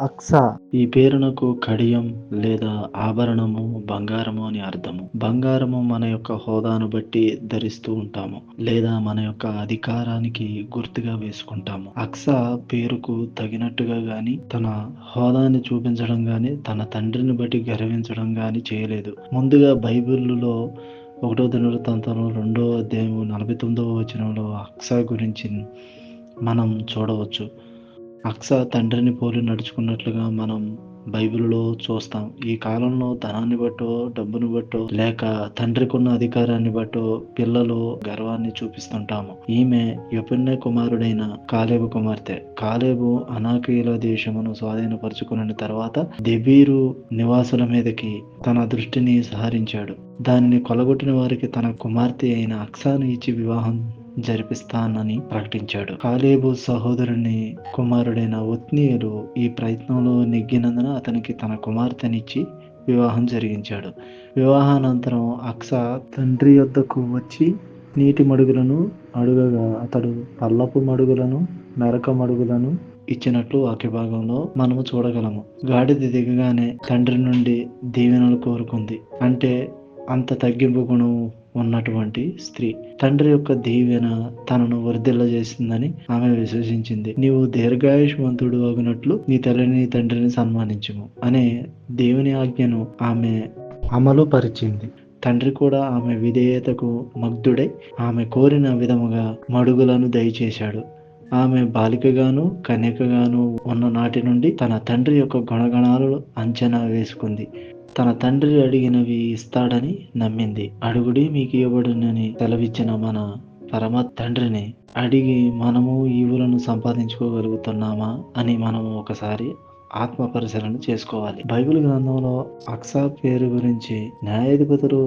అక్స. ఈ పేరునకు కడియం లేదా ఆభరణము బంగారము అని అర్థము. బంగారము మన యొక్క హోదాను బట్టి ధరిస్తూ ఉంటాము లేదా మన యొక్క అధికారానికి గుర్తుగా వేసుకుంటాము. అక్స పేరుకు తగినట్టుగా గాని తన హోదాని చూపించడం గాని తన తండ్రిని బట్టి గర్వించడం గాని చేయలేదు. ముందుగా బైబిల్లో ఒకటో దినవృత్తాంతంలో రెండో అధ్యాయం నలభై తొమ్మిదవ వచనంలో అక్స గురించి మనం చూడవచ్చు. అక్స తండ్రిని పోలి నడుచుకున్నట్లుగా మనం బైబిల్లో చూస్తాం. ఈ కాలంలో ధనాన్ని బట్టో డబ్బును బట్టో లేక తండ్రికున్న అధికారాన్ని బట్టో పిల్లలు గర్వాన్ని చూపిస్తుంటాము. ఈమె యపుణ్య కుమారుడైన కాలేబు కుమార్తె. కాలేబు అనాకీల దేశమును స్వాధీనపరుచుకున్న తర్వాత దెబీరు నివాసుల మీదకి తన దృష్టిని సహరించాడు. దానిని కొలగొట్టిన వారికి తన కుమార్తె అయిన అక్సాను ఇచ్చి వివాహం జరిపిస్తానని ప్రకటించాడు. కాలేబు సహోదరుని కుమారుడైన ఒత్నీయులు ఈ ప్రయత్నంలో నెగ్గినందున అతనికి తన కుమార్తెనిచ్చి వివాహం జరిగించాడు. వివాహానంతరం అక్స తండ్రి యొద్దకు వచ్చి నీటి మడుగులను అడుగగా అతడు పల్లపు మడుగులను మెరక మడుగులను ఇచ్చినట్లు వాక్య భాగంలో మనము చూడగలము. గాడిద దిగగానే తండ్రి నుండి దీవెనలు కోరుకుంది. అంటే అంత తగ్గింపు గుణం ఉన్నటువంటి స్త్రీ. తండ్రి యొక్క దీవెన తనను వర్ధిల్ల చేసిందని ఆమె విశ్వసించింది. నీవు దీర్ఘాయుష్మంతుడు అగినట్లు నీ తల్లిని తండ్రిని సన్మానించుము అనే దేవుని ఆజ్ఞను ఆమె అమలు పరిచింది తండ్రి కూడా ఆమె విధేయతకు మగ్ధుడై ఆమె కోరిన విధముగా మడుగులను దయచేశాడు. ఆమె బాలికగాను కన్యకగాను ఉన్న నాటి నుండి తన తండ్రి యొక్క గుణగణాలు అంచనా వేసుకుంది. తన తండ్రి అడిగినవి ఇస్తాడని నమ్మింది. అడుగుడి మీకు ఇవ్వబడునని సెలవిచ్చిన మన పరమ తండ్రిని అడిగి మనము ఈవులను సంపాదించుకోగలుగుతున్నామా అని మనము ఒకసారి ఆత్మ పరిశీలన చేసుకోవాలి. బైబిల్ గ్రంథంలో అక్సా పేరు గురించి న్యాయాధిపతులు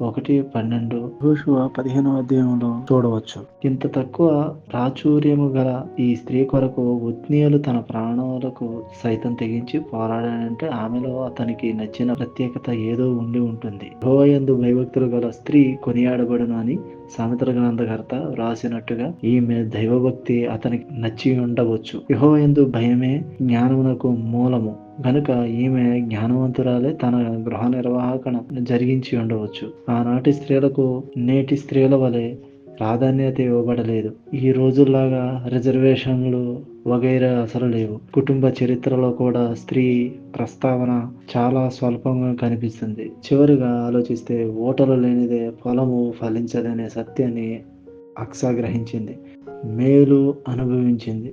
ఒకటి పన్నెండు. యెహోషువ పదిహేనవ అధ్యాయంలో చూడవచ్చు. ఇంత తక్కువ ప్రాచుర్యము గల ఈ స్త్రీ కొరకు ఉత్నీయులు తన ప్రాణాలకు సైతం తెగించి పోరాడాడంటే ఆమెలో అతనికి నచ్చిన ప్రత్యేకత ఏదో ఉండి ఉంటుంది. యెహోవాయందు భయభక్తులు గల స్త్రీ కొనియాడబడును అని సామెతల గ్రంథకర్త వ్రాసినట్టుగా ఈమె దైవభక్తి అతనికి నచ్చి ఉండవచ్చు. యెహోవాయందు భయమే జ్ఞానమునకు మూలము. గనుక ఈమె జ్ఞానవంతురాలే తన గృహ నిర్వాహకణ జరిగించి ఉండవచ్చు. ఆనాటి స్త్రీలకు నేటి స్త్రీల వలె ప్రాధాన్యత ఇవ్వబడలేదు. ఈ రోజుల్లాగా రిజర్వేషన్లు వగైరా అసలు లేవు. కుటుంబ చరిత్రలో కూడా స్త్రీ ప్రస్తావన చాలా స్వల్పంగా కనిపిస్తుంది. చివరిగా ఆలోచిస్తే ఓటలు లేనిదే పొలము ఫలించదనే సత్యాన్ని అక్సా గ్రహించింది. మేలు అనుభవించింది.